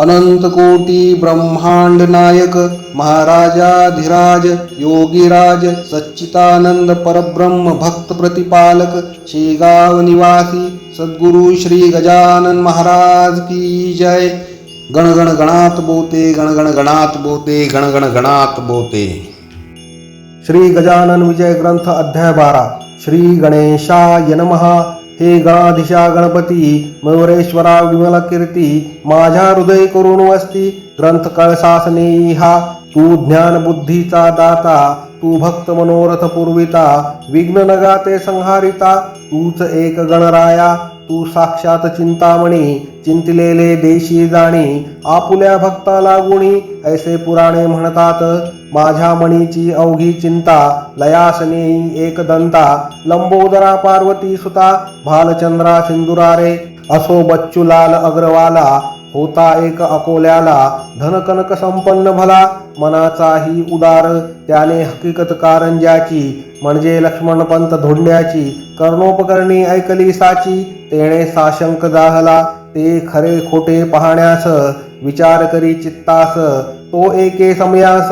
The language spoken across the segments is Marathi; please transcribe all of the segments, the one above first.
अनंत कोटी ब्रह्मांड नायक महाराजाधिराज योगीराज सच्चितानंद परब्रह्म भक्त प्रतिपालक शेगाव निवासी सद्गुरु श्री गजानन महाराज की जय। गण गण गणात बोते गण गण गणात बोते गण गण गणात बोते। श्री गजानन विजय ग्रंथ अध्याय बारा। श्री गणेशाय नमः। हे गणाधिशा गणपती मयुरेश्वरा विमल कीर्ती माझ्या हृदय करून वस्ती ग्रंथ कळसासने हा तू ज्ञान बुद्धीचा दाता तू भक्त मनोरथ पुरविता विघ्न नगाते संहारिता तूच एक गणराया तू साक्षात चिंतामणी चिंतलेले देशी जाणी आपुल्या भक्ता लागुणी ऐसे पुराणे म्हणतात माझ्या मणीची अवघी चिंता लयासनेई एक दंता लंबोदरा पार्वती सुता भालचंद्रा सिंदुरारे असो बच्चूलाल अग्रवाला होता एक अकोल्याला धनकनक संपन्न भला मनाचाही उदार त्याने हकीकत कारंज्याची म्हणजे लक्ष्मणपंत धोंड्याची कर्णोपकरणी ऐकली साची तेणे साशंक जाहला ते खरे खोटे पाहण्यास विचार करी चित्तास तो एके समयास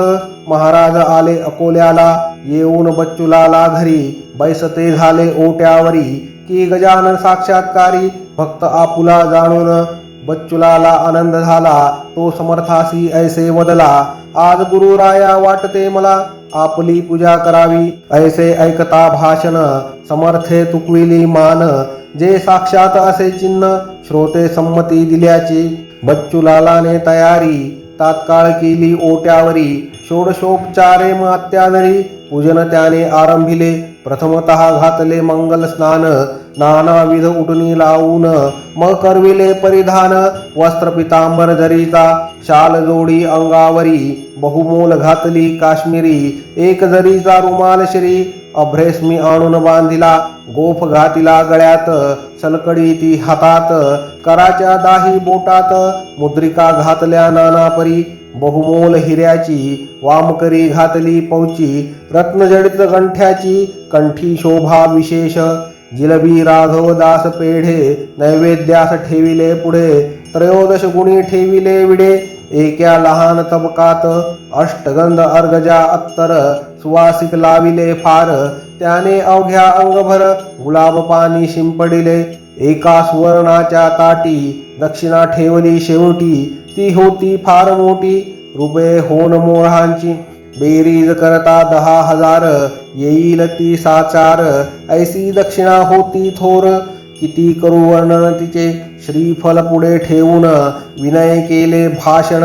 महाराज आले अकोल्याला येऊन बच्चूलाला घरी बैसते झाले ओट्यावरी. की गजानन साक्षात्कारी भक्त आपुला जाणून बच्चूलाला आनंद झाला. तो समर्थासी ऐसे वदला आज गुरुराया वाटते मला आपली पूजा करावी. ऐसे ऐकता भाषण समर्थे तुकविली मान. जे साक्षात असे चिन्ह श्रोते संमती दिल्याची. बच्चूलालाने तयारी तात्काळ केली ओट्यावरी. षोडशोपचारे मात्यादरी पूजन त्याने आरंभिले. प्रथमतः घातले मंगल स्नान. नानाविध उठणी लावून मग करविले परिधान. वस्त्र पितांबर जरीचा शाल जोडी अंगावरी. बहुमोल घातली काश्मीरी. एक जरीचा रुमाल श्री. अभ्रेस्मी आणून बांधिला गोफ घातिला गळ्यात सलकडी ती हातात कराच्या दाही बोटात मुद्रिका घातल्या नाना परी बहुमोल हिऱ्याची वामकरी घातली पौची रत्नजडित गंठ्याची कंठी शोभा विशेष जिलबी राघवदास पेढे नैवेद्यास ठेविले पुढे त्रयोदश गुणी ठेविले विडे एक्या लहान तबकात अष्टगंध अर्गजा अत्तर सुवासिक लाविले फार त्याने अवघ्या अंगभर गुलाब पाणी शिंपडिले. एका सुवर्णाच्या ताटी दक्षिणा ठेवली शेवटी. ती होती फार मोठी रुपये होन मोरांची. बेरीज करता दहा हजार येईल ती साचार. ऐसी दक्षिणा होती थोर किती करू वर्णन तिचे. श्रीफल पुढे ठेवून विनय केले भाषण.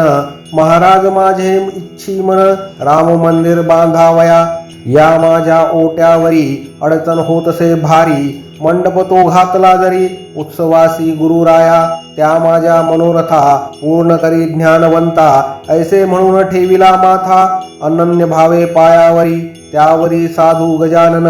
महाराज माझे इच्छी मन राम मंदिर बांधावया. या माझ्या ओट्यावरी अडचण होतसे भारी. मंडप तो घातला जरी उत्सवासी गुरुराया. त्या माझ्या मनोरथा पूर्ण करी ज्ञानवंता. ऐसे म्हणून ठेविला माथा अनन्य भावे पायावरी. त्यावरी साधू गजानन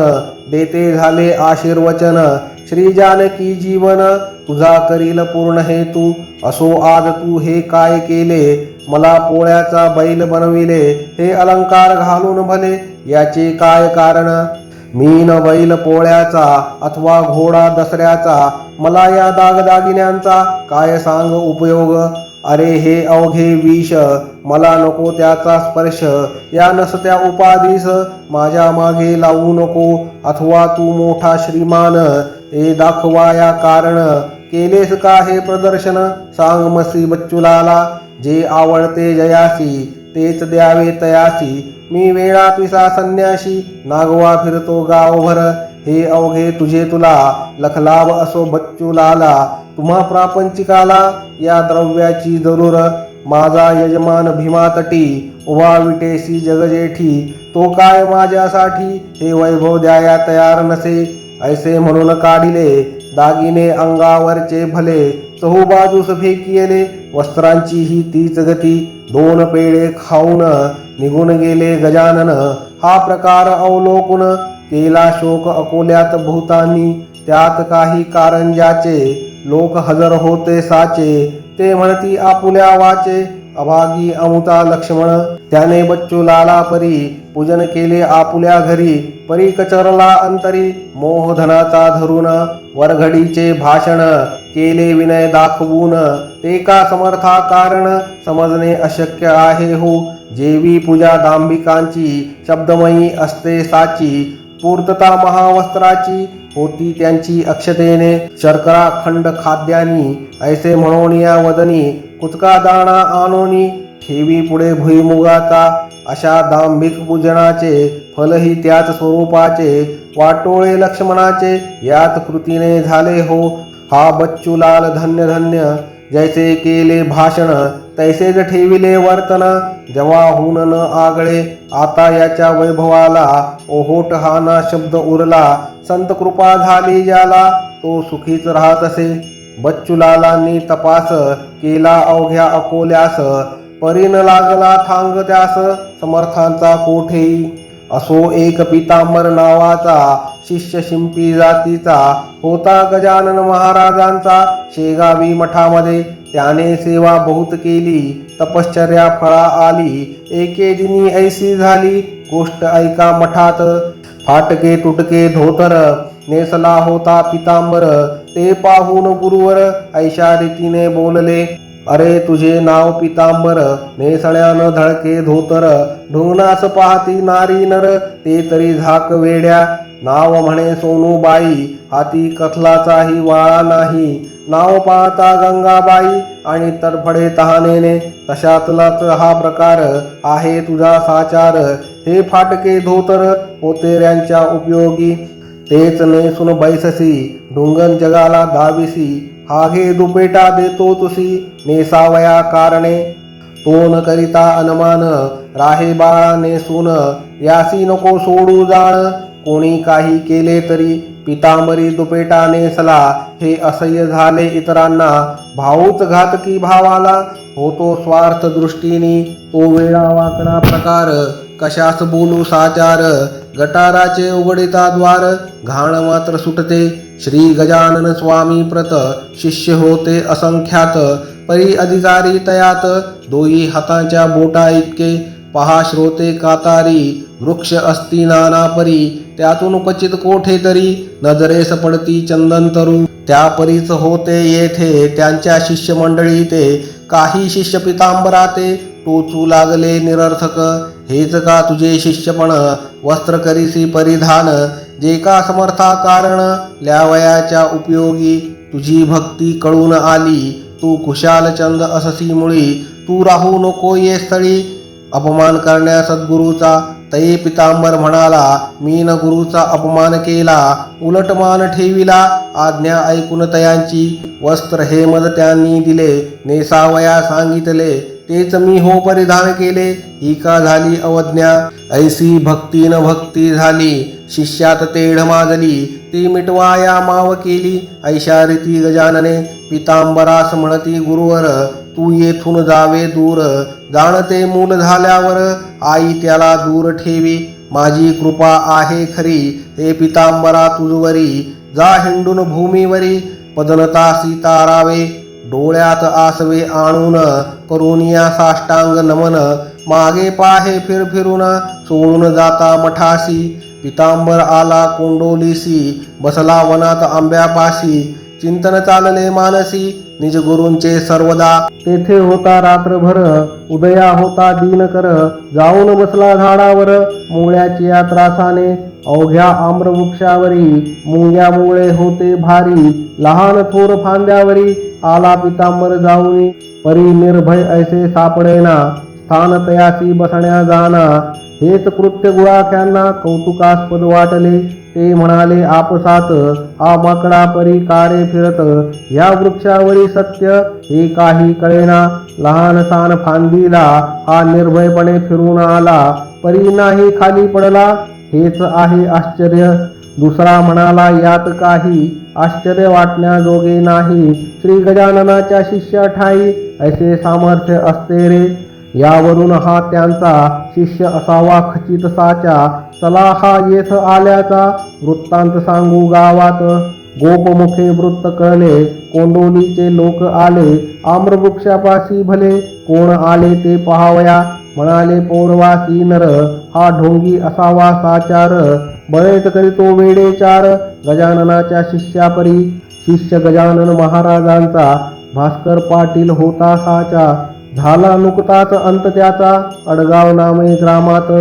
देते झाले आशीर्वचन. श्री जानकी जीवन तुझा करील पूर्ण हेतू असो आज तू हे काय केले? मला पोळ्याचा बैल बनविले हे अलंकार घालून भले याचे काय कारण? मीन बैल पोळ्याचा अथवा घोडा दसऱ्याचा मला या दागदागिन्यांचा काय सांग उपयोग? अरे हे अवघे विष मला नको त्याचा स्पर्श या नसत्या उपाधीस माझ्या मागे लावू नको अथवा तू मोठा श्रीमान हे दाखवा या कारण केलेस का हे प्रदर्शन? सांग मसी बच्चुलाला जे आवडते जयासी तेच द्यावे तयासी मी वेळा पिसा संन्याशी नागवा फिरतो गावभर. हे अवघे तुझे तुला लखलाभ असो बच्चुलाला. तुम्हा प्रापंचिकाला या द्रव्याची जरूर. माझा यजमान भीमातटी उभा विटेसी जगजेठी. तो काय माझ्यासाठी? हे वैभव द्याया तयार नसे. ऐसे म्हणून काढिले दागिने अंगावरचे भले चहूबाजूस फेकियले वस्त्रांची ही तीच गती दोन पेढे खाऊन निघून गेले गजानन. हा प्रकार अवलोकून केला शोक अकोल्यात भूतांनी. त्यात काही कारंजाचे लोक हजर होते साचे ते म्हणती आपुल्या वाचे अभागी अमुता लक्ष्मण त्याने बच्चू लाला परी पूजन केले आपुल्या घरी परी कचरला अंतरी मोहधनाचा धरून वरघडीचे भाषण केले विनय दाखवून ते का समर्था कारण समजणे अशक्य आहे हो? जेवी पूजा दांभिकांची शब्दमयी असते साची पूर्तता महावस्त्राची होती त्यांची अक्षतेने शर्करा खंड खाद्यानी ऐसे म्हणून या वदनी कुचका दाणा आणोनी ठेवी पुढे भुईमुगाचा अशा दांभिक पूजनाचे फलही त्याच स्वरूपाचे वाटोळे लक्ष्मणाचे यात कृतीने झाले हो हा बच्चूलाल धन्य धन्य जैसे केले भाषण तैसेच ठेविले वर्तन. जेव्हाहून न आगळे आता याच्या वैभवाला ओहोट हा ना शब्द उरला. संत कृपा झाली ज्याला तो सुखीच राहत असे बच्चूलालांनी तपास केला अवघ्या अकोल्यास. परीन लागला थांग त्यास समर्थांचा कोठेही. असो एक पितांबर नावाचा शिष्य शिंपी जातीचा होता गजानन महाराजांचा शेगावी मठामध्ये त्याने सेवा बहुत केली तपश्चर्या फळा आली एके दिनी ऐसी झाली गोष्ट ऐका मठात. फाटके तुटके धोतर नेसला होता पितांबर ते पाहून गुरुवर ऐशा रीतीने बोलले अरे तुझे नाव पितांबर नेसण्यानं धळके धोतर ढुंगणास पाहती नारी नर ते तरी झाक वेड्या. नाव म्हणे सोनूबाई हाती कथलाचाही वाळा नाही. नाव पाहता गंगाबाई आणि तडफडे तहानेने. तशातलाच हा प्रकार आहे तुझा साचार. हे फाटके धोतर होतेऱ्यांच्या उपयोगी. तेच नेसून बैससी डुंगन जगाला दाविसी हा दुपेटा देतो तुसी नेसावया कारणे। तो न करिता अनमान राहे बाळा नेसून यासी नको सोडू जाण। कोणी काही केले तरी पितांबरी दुपेटा नेसला हे असह्य झाले इतरांना। भाऊच घातकी भावाला होतो स्वार्थ दृष्टीने। तो वेळा वाकडा प्रकार कशास बोलू साचार। गटाराचे उघडिता द्वार घाण मात्र सुटते। श्री गजानन स्वामी प्रत शिष्य होते असंख्यात परी अधिकारी तयात दोई हातांच्या बोटा इतके पहा श्रोते कातारी वृक्ष असती नाना परी त्यातून क्वचित कोठे तरी नजरेस पडती चंदन तरू त्या परीच होते येथे त्यांच्या शिष्यमंडळी ते काही शिष्य पितांबराते टोचू लागले निरर्थक हेच का तुझे शिष्यपण वस्त्र करीसी परिधान जे का समर्था कारण ल्यावयाच्या उपयोगी तुझी भक्ती कळून आली. तू कुशालचंद चंद मुळी तू राहू नको ये स्थळी. अपमान करण्या सद्गुरूचा तये पितांबर म्हणाला. मी न गुरुचा अपमान केला. उलट मान ठेविला. आज्ञा ऐकून तयांची वस्त्र हेमद त्यांनी दिले. नेसावया सांगितले. तेच मी हो परिधान केले. ही का झाली अवज्ञा? ऐसी भक्ती न भक्ती झाली. शिष्यात तेढ माजली. ती मिटवाया माव केली. ऐशा रीती गजानने पितांबरास म्हणती गुरुवर तू येथून जावे दूर. जाणते मूल झाल्यावर आई त्याला दूर ठेवी. माझी कृपा आहे खरी. हे पितांबरा तुझवरी. जा हिंडून भूमीवरी. पदनता सीतारावे. डोळ्यात आसवे आणून करुनिया साष्टांग नमन. मागे पाहे फिर फिरून सोडून जाता मठासी पितांबर आला कोंडोलीसी बसला वनात आंब्यापाशी. चिंतन चालले मानसी निज गुरूंचे सर्वदा. तेथे होता रात्रभर उदया होता दिन कर जाऊन बसला झाडावर मुळ्याची या त्रासाने अवघ्या आम्रवृक्षावरी मुंग्यामुळे होते भारी लहान थोर फांद्यावरी आला पितांबर जाऊनी परी निर्भय ऐसे सापडेना स्थान तयासी बसण्या जाना हेच कृत्य गुळाख्यांना कौतुकास्पद वाटले. ते म्हणाले आपसात हा माकडा परी कारे फिरत. या वृक्षावरी सत्य हे काही कळेना. लहान सान फांदीला हा निर्भयपणे फिरून आला. परी नाही खाली पडला. हेच आहे आश्चर्य. दुसरा म्हणाला यात काही आश्चर्य वाटण्याजोगे नाही. श्री गजाननाच्या शिष्या ठाई ऐसे सामर्थ्य असते रे. यावरून हा त्यांचा शिष्य असावा खचित साचा. चला हा येथ आल्याचा वृत्तांत सांगू गावात. गोपमुखे वृत्त कळले कोंडोलीचे लोक आले. आम्रवृक्षापाशी भले कोण आले ते पहावया. म्हणाले पौरवासी नर हा ढोंगी असावा साचार. बळेत करीतो वेडेचार गजाननाच्या शिष्यापरी. शिष्य गजानन महाराजांचा भास्कर पाटील होता साचा. झाला नुकताच अंत त्याचा अडगाव नामे ग्रामात.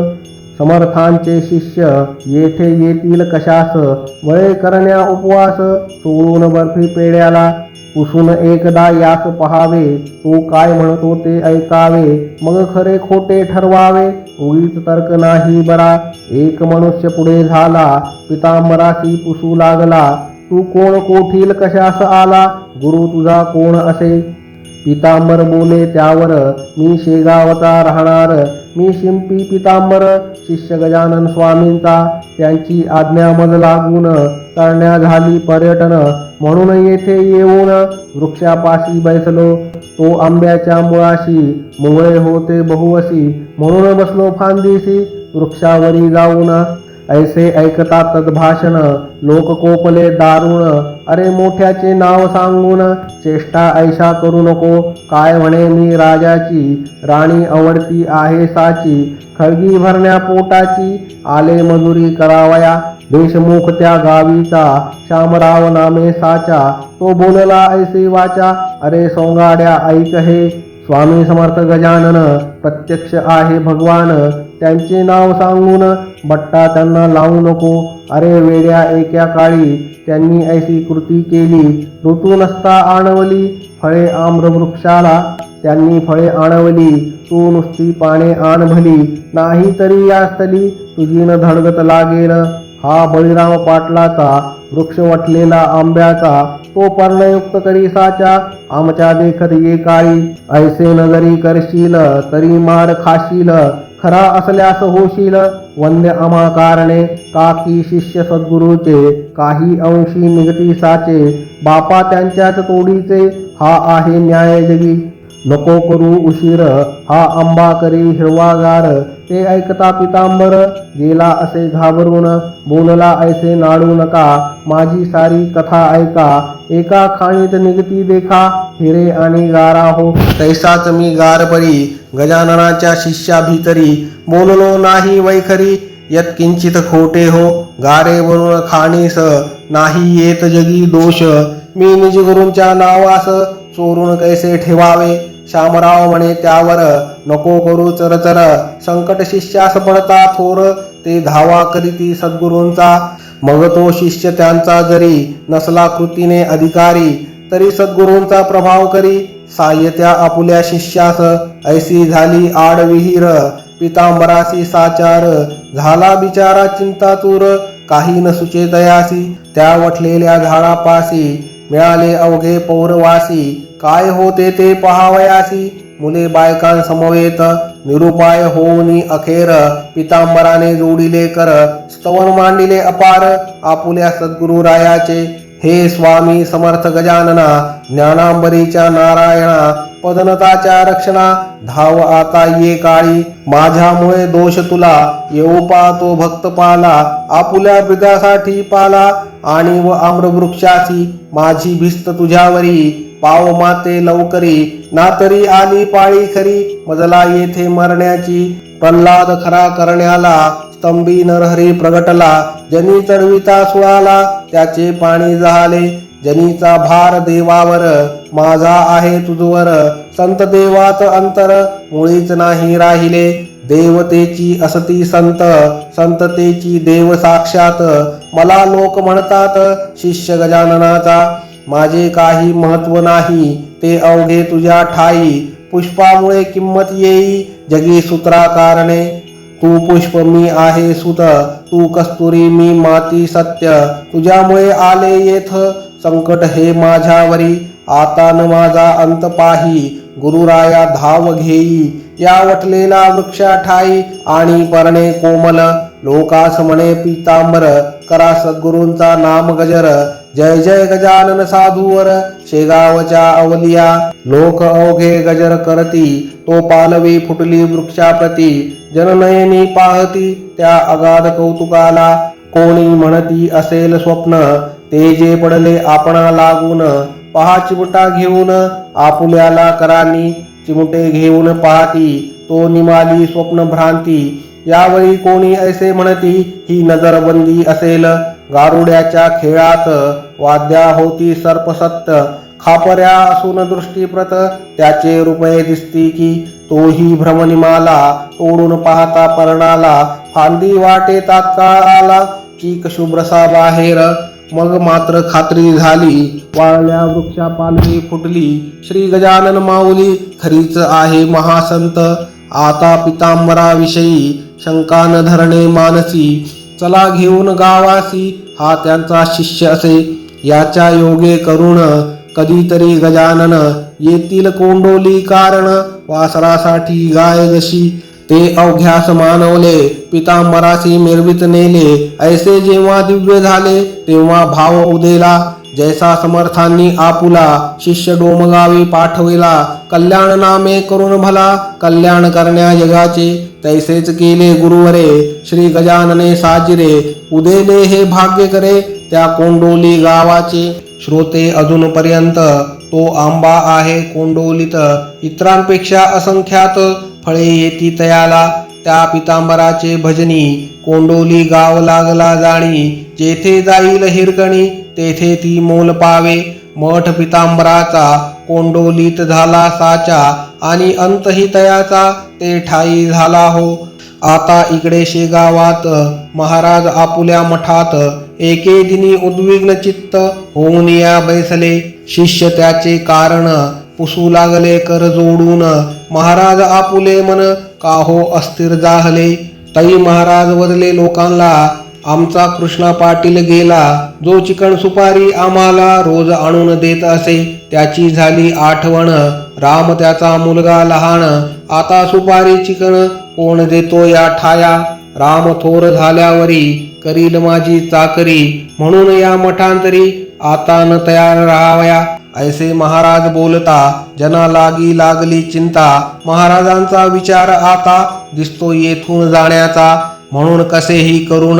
समर्थांचे शिष्य येथे येतील कशास? वळे करण्या उपवास सोडून बर्फी पेड्याला. पुसून एकदा यास पहावे तो काय म्हणतो ते ऐकावे. मग खरे खोटे ठरवावे उगीच तर्क नाही बरा. एक मनुष्य पुढे झाला पितांबरासी पुसू लागला. तू कोण कोठील कशास आला? गुरु तुझा कोण असे? पितांबर बोले त्यावर मी शेगावचा राहणार. मी शिंपी पितांबर शिष्य गजानन स्वामींचा. त्यांची आज्ञामद लागून करण्या झाली पर्यटन. म्हणून येथे येऊन वृक्षापाशी बैसलो. तो आंब्याच्या मुळाशी मुळे होते बहुवसी. म्हणून बसलो फांदीसी वृक्षावरी जाऊन ऐसे ऐकता तद्भाषण लोक कोपले दारुण अरे मोठ्याचे नाव सांगून चेष्टा ऐशा करू नको. काय म्हणे मी राजाची? राणी आवडती आहे साची. खळगी भरण्या पोटाची आले मजुरी करावया. देशमुख त्या गावीचा श्यामराव नामे साचा. तो बोलला ऐसे वाचा अरे सोंगाड्या ऐक हे. स्वामी समर्थ गजानन प्रत्यक्ष आहे भगवान. त्यांचे नाव सांगून बट्टा त्यांना लावू नको. अरे वेड्या एका काळी त्यांनी ऐशी कृती केली. ऋतू नसता आणवली फळे आम्रवृक्षाला त्यांनी फळे आणवली तू नुसती पाने आणभली नाही तरी या स्थली तुझी न धडगत लागेल. हा बळीराम पाटलाचा वृक्ष वटलेला आंब्याचा तो पर्णयुक्त करी साचा आमच्या देखत ये काळी ऐसे नगरी करशील तरी मार खाशील खरा असल्यास होशील. वंद्य आम्हा कारणे काकी शिष्य सद्गुरूचे काही अंशी निगती साचे बापा त्यांच्याच तोडीचे हा आहे न्याय जगी नको करू उशीर. हा आंबा करी हिरवागार. ते ऐकता पितांबर गेला असे घाबरून. बोलला ऐसे नाडू नका. माझी सारी कथा ऐका. एका खाणीत निगती देखा. हिरे आणि गारा हो. तैसाच मी गारपरी गजाननाच्या शिष्या भीतरी बोललो नाही वैखरी. यत्किंचित खोटे हो. गारे वरून खाणीस. नाही येत जगी दोष. मी निजगुरूंच्या नावास चोरून कैसे ठेवावे? श्यामराव म्हणे त्यावर नको करू चरचर. संकट शिष्यास पडता थोर ते धावा करीती सद्गुरूंचा. मग तो शिष्य त्यांचा जरी नसला कृतीने अधिकारी तरी सद्गुरूंचा प्रभाव करी. सायत्या आपुल्या शिष्यास. ऐसी झाली आड विहीर पितांबरासी साचार. झाला बिचारा चिंतातूर. काही न सुचेतयासी त्या वठलेल्या झाडापासी मिळाले अवघे पौरवासी. काय होते ते पहावयासी? मुले बायकांसमवेत निरुपाय होऊनी अखेर पितांबराने जोडिले कर स्तवन मांडिले अपार. आपुल्या सद्गुरुरायाचे हे स्वामी समर्थ गजानना ज्ञानांबरीच्या नारायणा पदनताच्या रक्षणा धाव आता ये काळी. माझ्यामुळे दोष तुला. येऊ पाहतो भक्त पाला. आपुल्या हृदयासाठी पाला. आणि व आम्रवृक्षाची माझी भिस्त तुझ्यावरी. पाव माते लवकरी. ना तरी आली पाळी खरी. मजला येथे मरण्याची. प्रल्हाद खरा करण्याला. स्तंभी नरहरी प्रगटला. जनी चढविता सुळाला. त्याचे पाणी झाले. जनीचा भार देवावर माझा आहे तुझवर. संत देवात अंतर मुळीच नाही राहिले. देवतेची असती संत संततेची देव साक्षात. मला लोक म्हणतात शिष्य गजाननाचा माझे काही महत्त्व नाही ते अवघे तुझ्या ठाई. पुष्पामुळे किंमत येई जगी सूत्रा कारणे तू पुष्प मी आहे सुत तू कस्तुरी मी माती सत्य. तुझ्यामुळे आले येथ संकट हे माझ्यावरी. आता न माझा अंत पाही. गुरुराया धाव घेई. या वटलेला वृक्षा ठाई. आणि परणे कोमल लोकास म्हणे पितांबर. करा सद्गुरूंचा नाम गजर. जय जय गजानन साधूवर. शेगावच्या अवलिया लोक अवघे गजर करती तो पालवी फुटली वृक्षाप्रती. जननयनी पाहती त्या अगाध कौतुकाला कोणी म्हणती असेल स्वप्न ते जे पडले आपणा लागून. पहा चिमटा घेऊन आपुल्याला करानी चिमटे घेऊन पाहती तो निमाली स्वप्न भ्रांती. यावेळी कोणी ऐसे म्हणती ही नजरबंदी असेल गारुड्याच्या खेळात. वाद्या होती सर्पसत्त. खापऱ्या असून दृष्टीप्रत त्याचे रुपये दिसती की तोही भ्रमनिमाला तोडून पाहता पर्णाला. फांदी वाटे तात्काळ आला चीक शुभ्रसा बाहेर. मग मात्र खात्री झाली वाळल्या वृक्षा पालवी फुटली. श्री गजानन माऊली खरीच आहे महासंत. आता पितांबराविषयी शंका न धरणे मानसी. चला घेऊन गावासी हा त्यांचा शिष्य असे. याच्या योगे करुण कधीतरी गजानन येतील कोंडोली कारण. वासरासाठी गाय जशी ते अवघ्यास मानवले पितांबरासी मिरवित नेले. ऐसे जेव्हा दिव्य झाले तेव्हा भाव उदेला. जैसा समर्थांनी आपुला शिष्य डोमगावी पाठविला कल्याण नामे करून भला कल्याण करण्या जगाचे तैसेच केले गुरुवरे श्री गजानने साजिरे उदेले हे भाग्य करे त्या कोंडोली गावाचे. श्रोते अजूनपर्यंत तो आंबा आहे कोंडोलीत इतरांपेक्षा असंख्यात फळे येती तयाला त्या पितांबराचे भजनी कोंडोली गाव लागला जाणी जेथे जाईल हिरकणी तेथे ती मोल पावे. मठ पितांबराचा कोंडोलीत झाला साचा आणि अंतही तयाचा ते ठाई झाला हो. आता इकडे शेगावात महाराज आपुल्या मठात एके दिनी उद्विग्न चित्त होऊन या बैसले. शिष्य त्याचे कारण पुसू लागले कर जोडून. महाराज आपुले मन काहो अस्थिर जाहले. तई महाराज वदले लोकांना आमचा कृष्णा पाटील गेला जो चिकन सुपारी आम्हाला रोज आणून देत असे. त्याची झाली आठवण. राम त्याचा मुलगा लहान. आता सुपारी चिकन कोण देतो या ठाया? राम थोर झाल्यावरी करील माझी चाकरी. म्हणून या मठांतरी आता न तयार राहावया. ऐसे महाराज बोलता जना लागी लागली चिंता. महाराजांचा विचार आता दिसतो येथून जाण्याचा. म्हणून कसेही करून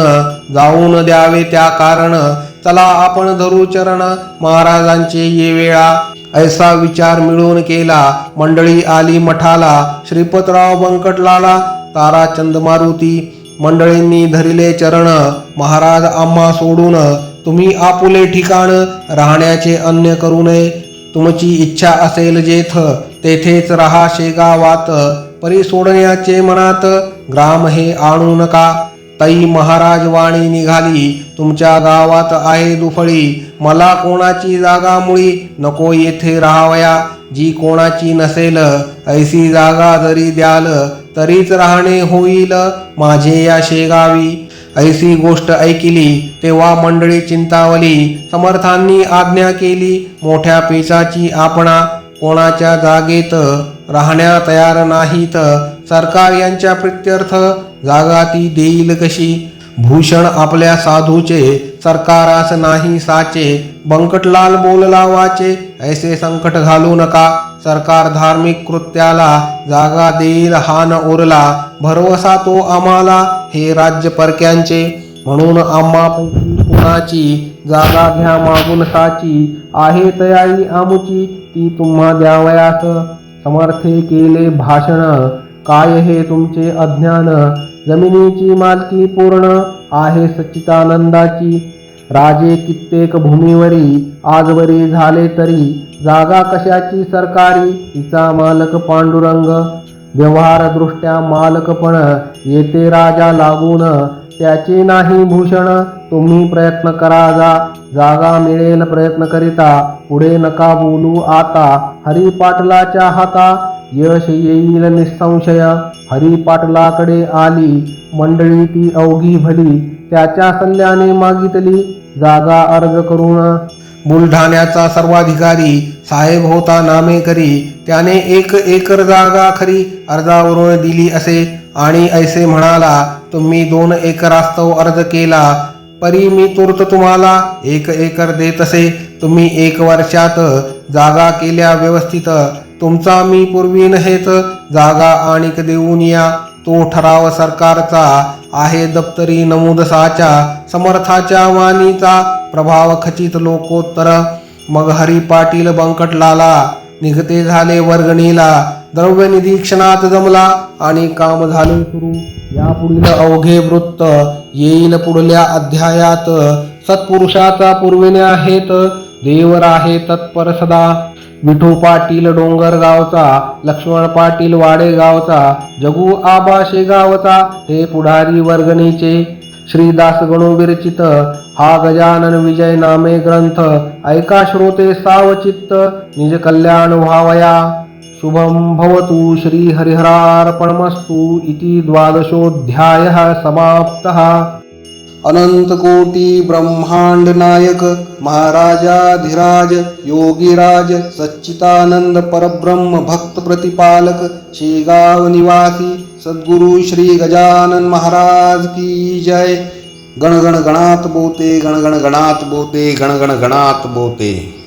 जाऊन द्यावे त्या कारण. चला आपण धरू चरण. महाराजांचे ये वेळा. ऐसा विचार मिळून केला. मंडळी आली मठाला. श्रीपतराव बंकटलाला ताराचंद मारुती. मंडळींनी धरिले चरण. महाराज आम्हा सोडून तुम्ही आपुले ठिकाण राहण्याचे अन्य करू नये. तुमची इच्छा असेल जेथ तेथेच राहा शेगावात. परी सोडण्याचे मनात ग्राम हे आणू नका. तई महाराज वाणी निघाली. तुमच्या गावात आहे दुफळी. मला कोणाची जागा मुळी? नको येथे राहावया. जी कोणाची नसेल ऐसी जागा जरी द्याल तरीच राहणे होईल माझे या शेगावी. ऐसी गोष्ट ऐकिली तेव्हा मंडळी चिंतावली. समर्थांनी आज्ञा केली मोठ्या पेचाची आपणा कोणाच्या जागेत राहण्या तयार नाहीत. सरकार यांच्या प्रित्यर्थ जागा ती देईल कशी? भूषण आपल्या साधूचे सरकारास नाही साचे. बंकटलाल बोलला वाचे ऐसे संकट घालू नका. सरकार धार्मिक कृत्याला जागा देईल हा न उरला भरवसा तो आम्हाला हे राज्य परक्यांचे. म्हणून आम्हापैकी कुणाची जागा घ्या मागून साची आहे तयारी आमुची ती तुम्हा द्यावयास. समर्थे केले भाषण. काय हे तुमचे अज्ञान? जमिनीची मालकी पूर्ण आहे सच्चितानंदाची राजे कित्येक भूमीवरी आजवरी झाले तरी जागा कशाची सरकारी? तिचा मालक पांडुरंग. व्यवहारदृष्ट्या मालकपण येते राजा लागून. त्याचे नाही भूषण तुम्ही प्रयत्न करा जा. जागा मिळेल प्रयत्न करिता. पुढे नका बोलू आता. हरी पाटलाच्या हाता यश येईल निसंशय. हरी पाटलाकडे आली. मंडळी ती अवघी भली. त्याच्या सल्ल्याने मागितली. जागा अर्ज करून बुलढाण्याचा सर्वाधिकारी साहेब होता नामे करी त्याने एक एकर जागा खरी अर्जावरून दिली असे. आणि ऐसे म्हणाला तुम्ही दोन एकरास्तव अर्ज केला परी मी तूर्त तुम्हाला एक एकर देत असे. तुम्ही एक वर्षात जागा केल्या व्यवस्थित. तुमचा मी पूर्वी हेच जागा आणिक देऊन या. तो ठराव सरकारचा आहे दप्तरी नमुदसाच्या समर्थाच्या वाणीचा. प्रभाव खचित लोकोत्तर. मग हरी पाटील बंकटलाला निघते झाले वर्गणीला. द्रव्य निरीक्षणात जमला आणि काम झाले सुरू. या पुढील अवघे वृत्त येईल पुढल्या अध्यायात. सत्पुरुषाचा पूर्वेने आहेत देवर आहे तत्पर सदा. विठू पाटील डोंगरगावचा लक्ष्मण पाटील वाडे गावचा जगू आबा शेगावचा हे पुढारी वर्गणीचे श्रीदास विरचित हा गजानन विजय नामे ग्रंथ ऐका श्रोते सावचित्त निज कल्याण व्हावया. शुभं भवतु श्रीहरिहरार्पणमस्तु इति द्वादशोऽध्यायः समाप्तः. अनंतकोटी ब्रह्मांड नायक महाराजाधिराज योगीराज सच्चिदानंद परब्रह्म भक्त प्रतिपालक शेगाव निवासी सद्गुरु श्री गजानन महाराज की जय। गण गण गणात बोते गण गण गणात बोते गण गण गणात बोते।